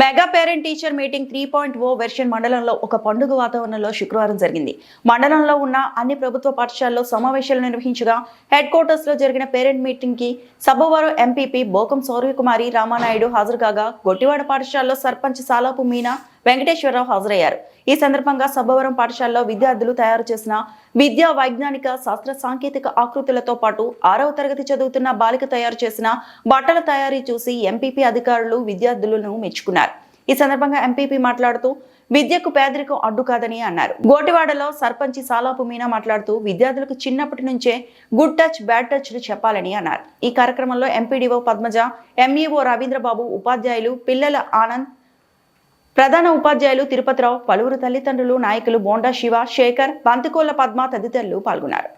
Mega parent teacher meeting three point o version మండలంలో ఒక పండుగ వాతావరణంలో శుక్రవారం జరిగింది. మండలంలో ఉన్న అన్ని ప్రభుత్వ పాఠశాలలో సమావేశాలు నిర్వహించగా హెడ్ క్వార్టర్స్లో జరిగిన పేరెంట్ మీటింగ్కి సబ్బవరం ఎంపీపీ బోకం సౌర్యకుమారి రామానాయుడు హాజరు కాగా గొట్టివాడ పాఠశాలలో సర్పంచ్ సాలాపు మీనా వెంకటేశ్వరరావు హాజరయ్యారు. ఈ సందర్భంగా సబ్బవరం పాఠశాలలో విద్యార్థులు తయారు చేసిన విద్యా వైజ్ఞానిక శాస్త్ర సాంకేతిక ఆకృతులతో పాటు ఆరవ తరగతి చదువుతున్న బాలిక తయారు చేసిన బట్టల తయారీ చూసి ఎంపీపీ అధికారులు విద్యార్థులను మెచ్చుకున్నారు. ఈ సందర్భంగా ఎంపీపీ మాట్లాడుతూ విద్యకు పేదరికం అడ్డు కాదని అన్నారు. గోటివాడలో సర్పంచి సాలాపు మీనా మాట్లాడుతూ విద్యార్థులకు చిన్నప్పటి నుంచే గుడ్ టచ్ బ్యాడ్ టచ్ చెప్పాలని అన్నారు. ఈ కార్యక్రమంలో ఎంపీడీఓ పద్మజ ఎంఈఓ రవీంద్రబాబు ఉపాధ్యాయులు పిల్లల ఆనంద్ ప్రధాన ఉపాధ్యాయులు తిరుపతిరావు పలువురు తల్లిదండ్రులు నాయకులు బోండా శివ శేఖర్ బంతికోళ్ళ పద్మ తదితరులు పాల్గొన్నారు.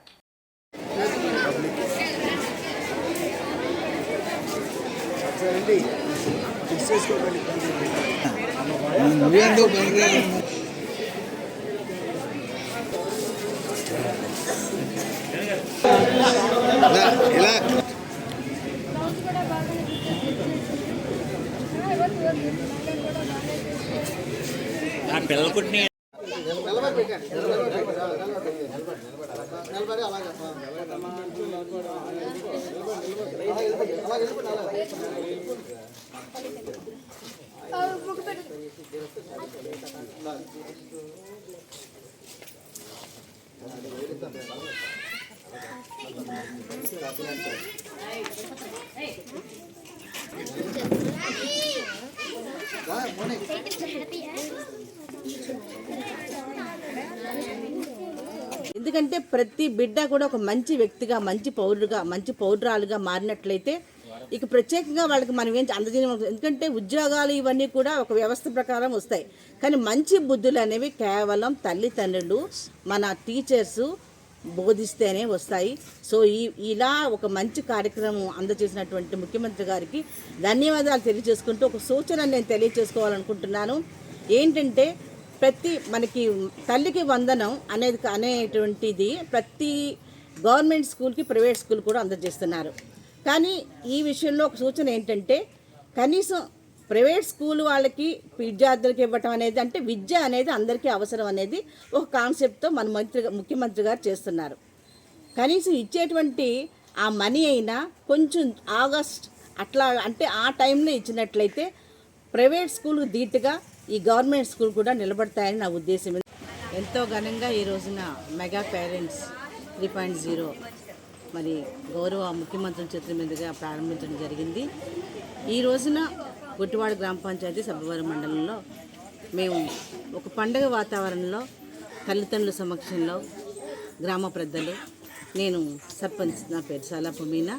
ఇలా. పిల్లలు పుట్టిన ఎందుకంటే ప్రతి బిడ్డ కూడా ఒక మంచి వ్యక్తిగా మంచి పౌరుడుగా మంచి పౌరురాలుగా మారినట్లయితే ఇక ప్రత్యేకంగా వాళ్ళకి మనం ఏం అందజేయడం ఎందుకంటే ఉద్యోగాలు ఇవన్నీ కూడా ఒక వ్యవస్థ ప్రకారం వస్తాయి. కానీ మంచి బుద్ధులు అనేవి కేవలం తల్లిదండ్రులు మన టీచర్సు బోధిస్తేనే వస్తాయి. సో ఈ ఇలా ఒక మంచి కార్యక్రమం అందజేసినటువంటి ముఖ్యమంత్రి గారికి ధన్యవాదాలు తెలియజేసుకుంటూ ఒక సూచన నేను తెలియజేసుకోవాలనుకుంటున్నాను. ఏంటంటే ప్రతి మనకి తల్లికి వందనం అనేది అనేటువంటిది ప్రతి గవర్నమెంట్ స్కూల్కి ప్రైవేట్ స్కూల్ కూడా అందజేస్తున్నారు. కానీ ఈ విషయంలో ఒక సూచన ఏంటంటే కనీసం ప్రైవేట్ స్కూల్ వాళ్ళకి విద్యార్థులకి ఇవ్వటం అనేది అంటే విద్య అనేది అందరికీ అవసరం అనేది ఒక కాన్సెప్ట్తో మన మంత్రి ముఖ్యమంత్రి గారు చేస్తున్నారు. కనీసం ఇచ్చేటువంటి ఆ మనీ అయినా కొంచెం ఆగస్ట్ అట్లా అంటే ఆ టైంలో ఇచ్చినట్లయితే ప్రైవేట్ స్కూల్కి ధీటుగా ఈ గవర్నమెంట్ స్కూల్ కూడా నిలబడతాయని నా ఉద్దేశం. ఎంతో ఘనంగా ఈ రోజున mega parents three point zero మరి గౌరవ ముఖ్యమంత్రి చేతుల మీదుగా ప్రారంభించడం జరిగింది. ఈ రోజున గుట్టివాడ గ్రామ పంచాయతీ సబ్బవరం మండలంలో మేము ఒక పండగ వాతావరణంలో తల్లిదండ్రుల సమక్షంలో గ్రామ పెద్దలు నేను సర్పంచ్ నా పేరు సాలాపు మీనా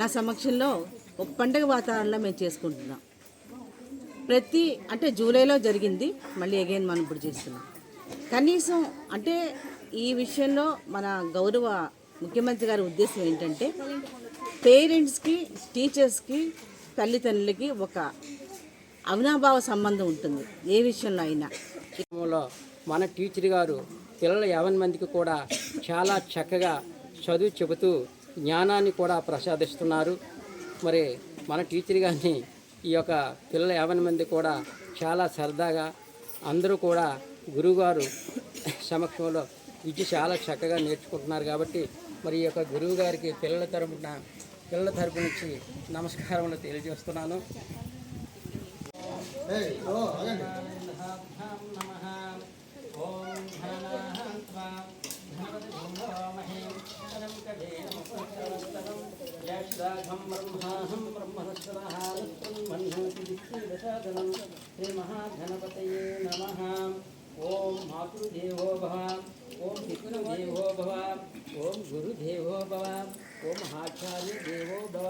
నా సమక్షంలో ఒక పండగ వాతావరణంలో మేము చేసుకుంటున్నాం. ప్రతి అంటే జూలైలో జరిగింది. మళ్ళీ అగైన్ మనం ఇప్పుడు చేస్తున్నాం. కనీసం అంటే ఈ విషయంలో మన గౌరవ ముఖ్యమంత్రి గారి ఉద్దేశం ఏంటంటే పేరెంట్స్కి టీచర్స్కి తల్లిదండ్రులకి ఒక అవినాభావ సంబంధం ఉంటుంది. ఏ విషయంలో అయినా. మన టీచర్ గారు పిల్లల యావన్ మందికి కూడా చాలా చక్కగా చదువు చెబుతూ జ్ఞానాన్ని కూడా ప్రసాదిస్తున్నారు. మరి మన టీచర్ గారిని ఈ యొక్క పిల్లల యావన్ మంది కూడా చాలా సరదాగా అందరూ కూడా గురువుగారు సమక్షంలో విద్య చాలా చక్కగా నేర్చుకుంటున్నారు కాబట్టి మరి ఈ యొక్క గురువు గారికి పిల్లల తరపున పిల్లల తరపు నుంచి నమస్కారములు తెలియజేస్తున్నాను. साघं ब्रह्माहं ब्रह्मणस्पदः ब्रह्मण्योति विष्णुदशाधनं श्रीमहागणपतये नमः। ॐ मातृदेवो भव ॐ पितृदेवो भव ॐ गुरुदेवो भव ॐ आचार्यदेवो भव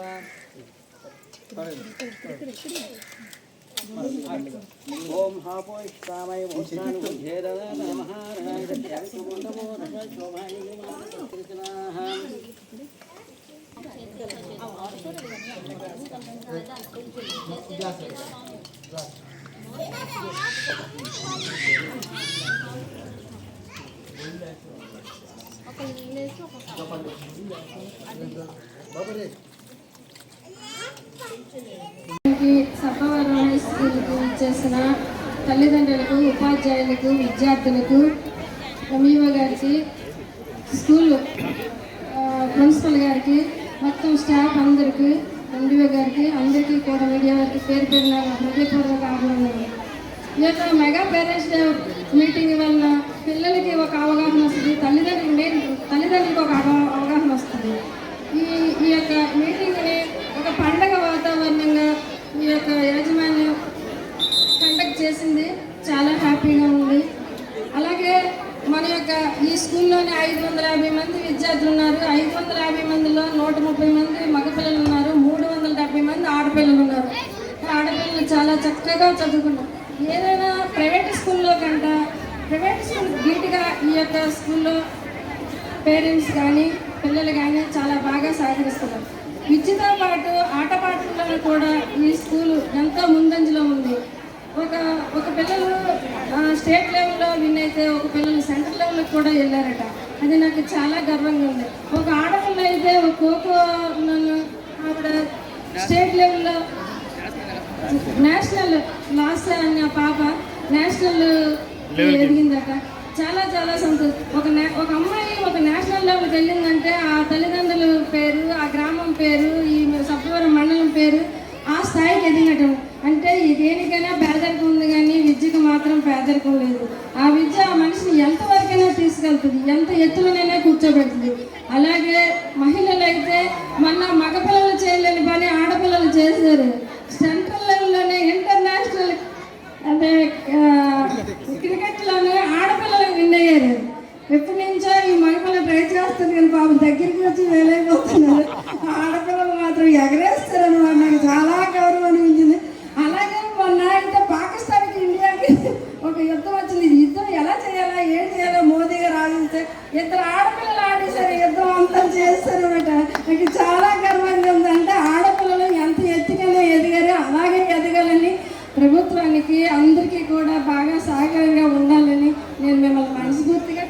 ओम हापोष्टामय भूषानुबुद्धेर नमः। नमो नमः शोभाय హై స్కూల్కి చేసిన తల్లిదండ్రులకు ఉపాధ్యాయులకు విద్యార్థులకు ఎంఈఓ గారికి స్కూల్ ప్రిన్సిపల్ గారికి మొత్తం స్టాఫ్ అందరికీ ఎండిఓ గారికి అందరికీ కూడా మీడియా వారికి పేరు పేరున హృదయపూర్వక ఆహ్వానాలు ఈ యొక్క మెగా పేరెంట్స్ డే మీటింగ్ వల్ల పిల్లలకి ఒక అవగాహన వస్తుంది తల్లిదండ్రులు మెయిన్ తల్లిదండ్రులకు ఒక అవగాహన వస్తుంది. ఈ ఈ యొక్క మీటింగ్ని ఒక పండగ వాతావరణంగా ఈ యొక్క యాజమాన్యం కండక్ట్ చేసింది. చాలా హ్యాపీగా ఉంది. అలాగే మన యొక్క ఈ స్కూల్లోనే ఐదు వందల యాభై మంది విద్యార్థులు ఉన్నారు. ఐదు వందల యాభై మందిలో నూట ముప్పై మంది మగపిల్లలు ఉన్నారు. మూడు వందల డెబ్బై మంది ఆడపిల్లలు ఉన్నారు. ఆడపిల్లలు చాలా చక్కగా చదువుకున్నారు. ఏదైనా ప్రైవేట్ స్కూల్లో కంట ప్రైవేట్ స్కూల్ గీటుగా ఈ యొక్క స్కూల్లో పేరెంట్స్ కానీ పిల్లలు కానీ చాలా బాగా సహకరిస్తున్నారు. విద్యతో పాటు ఆటపాటలను కూడా ఈ స్కూలు ఎంతో ముందంజలో ఉంది ఒక ఒక పిల్లలు ఆ, స్టేట్ లెవెల్లో విన్ అయితే ఒక పిల్లలు లెవెల్కి కూడా వెళ్ళారట. అది నాకు చాలా గర్వంగా ఉంది. ఒక ఆడపిల్ల అయితే ఒక ఖోఖో నన్ను ఆవిడ స్టేట్ లెవెల్లో నేషనల్ లాస్ అనే పాప నేషనల్ ఎదిగిందట. చాలా చాలా సంతోషం. ఒక ఒక అమ్మాయి ఒక నేషనల్ లెవెల్కి వెళ్ళిందంటే ఆ తల్లిదండ్రుల పేరు ఆ గ్రామం పేరు ఈ సప్తవరం మండలం పేరు ఆ స్థాయికి ఎదిగటం అంటే ఈ దేనికైనా పేదరికం ఉంది కానీ విద్యకు మాత్రం పేదరికం లేదు ఆ విద్య ఆ మనిషిని ఎంతవరకైనా తీసుకెళ్తుంది ఎంత ఎత్తులనైనా కూర్చోబెడుతుంది అలాగే మహిళలు అయితే మన మగపిల్లలు చేయలేని పని ఆడపిల్లలు చేశారు. సెంట్రల్ లెవెల్లోనే ఇంటర్నేషనల్ అంటే క్రికెట్లోనే ఆడపిల్లలు విన్ అయ్యారు. ఎప్పటి నుంచో ఈ మగపిల్లలు ట్రై చేస్తారు కానీ పాపం దగ్గరికి వచ్చి వేల ఆడపిల్లలు మాత్రం ఎగరేస్తారు అనమాట నాకు చాలా గౌరవం అనిపించింది అలాగే మొన్న అయితే పాకిస్తాన్కి ఇండియాకి ఒక యుద్ధం వచ్చింది ఈ యుద్ధం ఎలా చేయాలా ఏం చేయాలో మోదీ గారు ఆలోచిస్తే ఇద్దరు ఆడపిల్లలు ఆడేశారు యుద్ధం అంతా చేస్తారు అనమాట నాకు చాలా గర్వంగా